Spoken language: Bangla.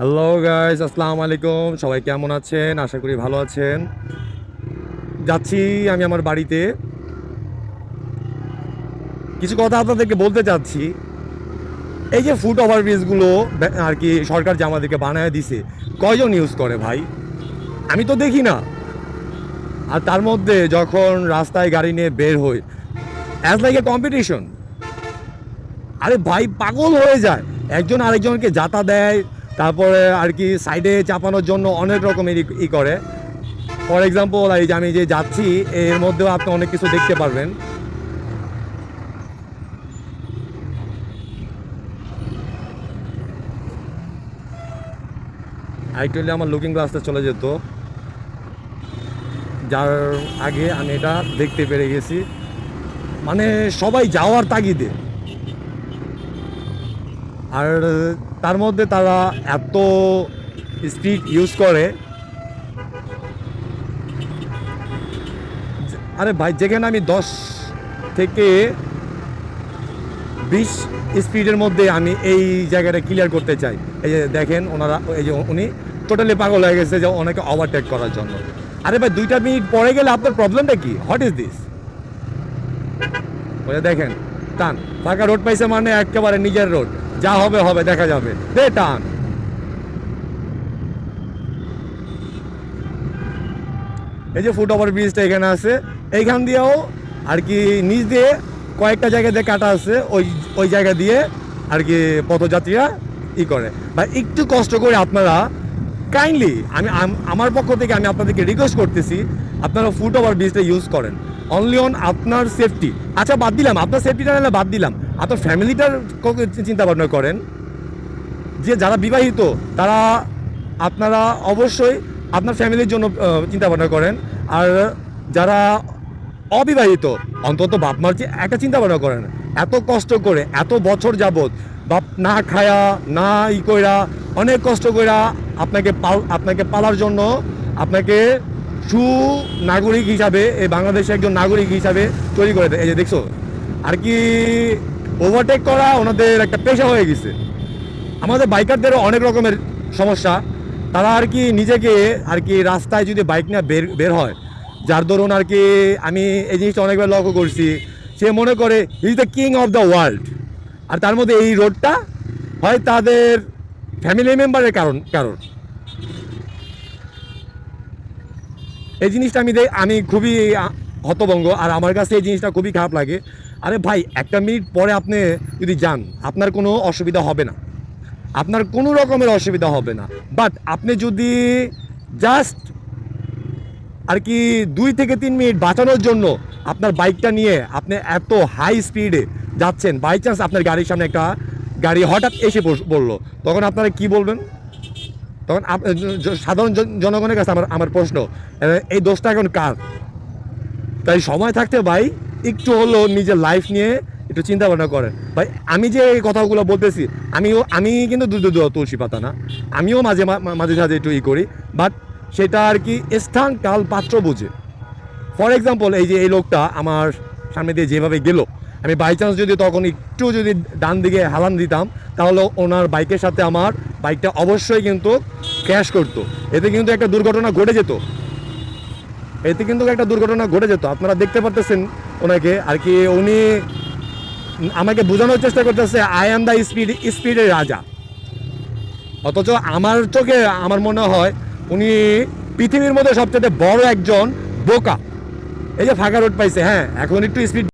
হ্যালো গাইজ আসসালামু আলাইকুম। সবাই কেমন আছেন? আশা করি ভালো আছেন। যাচ্ছি আমি আমার বাড়িতে। কিছু কথা আপনাদেরকে বলতে চাচ্ছি। এই যে ফুট ওভারব্রিজগুলো আর কি সরকার যে আমাদেরকে বানায় দিছে, কয়জন ইউজ করে ভাই? আমি তো দেখি না। আর তার মধ্যে যখন রাস্তায় গাড়ি নিয়ে বের হই অ্যাজ লাইক এ কম্পিটিশন আরে ভাই, পাগল হয়ে যায়। একজন আরেকজনকে যাতা দেয় তারপরে আর কি সাইডে চাপানোর জন্য অনেক রকমের ই- করে। ফর এক্সাম্পল এই যে আমি যে যাচ্ছি, এর মধ্যেও আপনি অনেক কিছু দেখতে পারবেন। আরেকটু আমার লুকিং গ্লাসটা চলে যেত। যার আগে আমি এটা দেখতে পেরে গেছি। মানে সবাই যাওয়ার তাগিদে। আর তার মধ্যে তারা এত স্পিড ইউজ করে আরে ভাই, যেখানে আমি দশ থেকে বিশ স্পিডের মধ্যে আমি এই জায়গাটা ক্লিয়ার করতে চাই। এই যে দেখেন ওনারা, এই যে উনি টোটালি পাগল হয়ে গেছে যে ওনাকে ওভারটেক করার জন্য। আরে ভাই, দুইটা মিনিট পরে গেলে আপনার প্রবলেমটা কি? হোয়াট ইজ দিস ওই দেখেন, টান। ফাঁকা রোড পাইছে মানে একেবারে নিজের রোড যা হবে হবে, দেখা যাবে। দে টান। এই যে ফুট ওভার ব্রিজটা এখানে আছে, এইখান দিয়েও আর কি নিচ দিয়ে কয়েকটা জায়গা দিয়ে কাটা আছে, ওই ওই জায়গা দিয়ে আর কি পথযাত্রীরা ই করে। বা একটু কষ্ট করে আপনারা কাইন্ডলি আমি আমার পক্ষ থেকে আমি আপনাদেরকে রিকোয়েস্ট করতেছি, আপনারা ফুট ওভার ব্রিজটা ইউজ করেন। অনলি অন আপনার সেফটি আচ্ছা বাদ দিলাম, আপনার সেফটিটা নাহলে বাদ দিলাম। আপনার ফ্যামিলিটার চিন্তা ভাবনা করেন যে যারা বিবাহিত, তারা আপনারা অবশ্যই আপনার ফ্যামিলির জন্য চিন্তা ভাবনা করেন। আর যারা অবিবাহিত, অন্তত বাপ মার যে একটা চিন্তা ভাবনা করেন। এত কষ্ট করে, এত বছর যাবত বাপ না খায়া, না ই কইরা, অনেক কষ্ট কইরা আপনাকে পাল, আপনাকে পালার জন্য আপনাকে সুনাগরিক হিসাবে, এই বাংলাদেশে একজন নাগরিক হিসাবে তৈরি করে দেয়। এই যে দেখছ, আর কি ওভারটেক করা ওনাদের একটা পেশা হয়ে গেছে। আমাদের বাইকারদেরও অনেক রকমের সমস্যা। তারা আর কি নিজেকে আর কি রাস্তায় যদি বাইক নিয়ে বের বের হয়, যার দরুন আর কি আমি এই জিনিসটা অনেকবার লক্ষ্য করছি। সে মনে করে is the king of the world আর তার মধ্যে এই রোডটা হয় তাদের ফ্যামিলি মেম্বারের কারণ কারণ। এই জিনিসটা আমি আমি খুবই হতভঙ্গ আর আমার কাছে এই জিনিসটা খুবই খারাপ লাগে। আরে ভাই, একটা মিনিট পরে আপনি যদি যান, আপনার কোনো অসুবিধা হবে না। আপনার কোনো রকমের অসুবিধা হবে না। বাট আপনি যদি জাস্ট আর কি দুই থেকে তিন মিনিট বাঁচানোর জন্য আপনার বাইকটা নিয়ে আপনি এত হাই স্পিডে যাচ্ছেন বাই চান্স আপনার গাড়ির সামনে একটা গাড়ি হঠাৎ এসে পড়ল তখন আপনারা কি বলবেন? তখন সাধারণ জন- জনগণের কাছে আমার আমার প্রশ্ন এই দোষটা এখন কার? তাই সময় থাকতে ভাই একটু হলো নিজের লাইফ নিয়ে একটু চিন্তা ভাবনা করেন। ভাই, আমি যে এই কথাগুলো বলতেছি, আমিও, আমি কিন্তু তুলসী পাতা না। আমিও মাঝে মাঝে সাঝে একটু ই করি বাট সেটা আর কি স্থান, কাল, পাত্র বুঝে। ফর এক্সাম্পল এই যে এই লোকটা আমার সামনে দিয়ে যেভাবে গেল, আমি বাই চান্স যদি তখন একটু যদি ডান দিকে হালান দিতাম, তাহলে ওনার বাইকের সাথে আমার বাইকটা অবশ্যই কিন্তু ক্র্যাশ করতো। এতে কিন্তু একটা দুর্ঘটনা ঘটে যেত। এতে কিন্তু একটা দুর্ঘটনা ঘটে যেত। আপনারা দেখতে পারতেছেন ওনাকে আর কি উনি আমাকে বোঝানোর চেষ্টা করতেছে আই অ্যাম দ্য স্পিড স্পিডের রাজা। অথচ আমার চোখে, আমার মনে হয় উনি পৃথিবীর মধ্যে সবচেয়ে বড় একজন বোকা। এই যে ফাঁকা রোড পাইছে হ্যাঁ এখন একটু স্পিড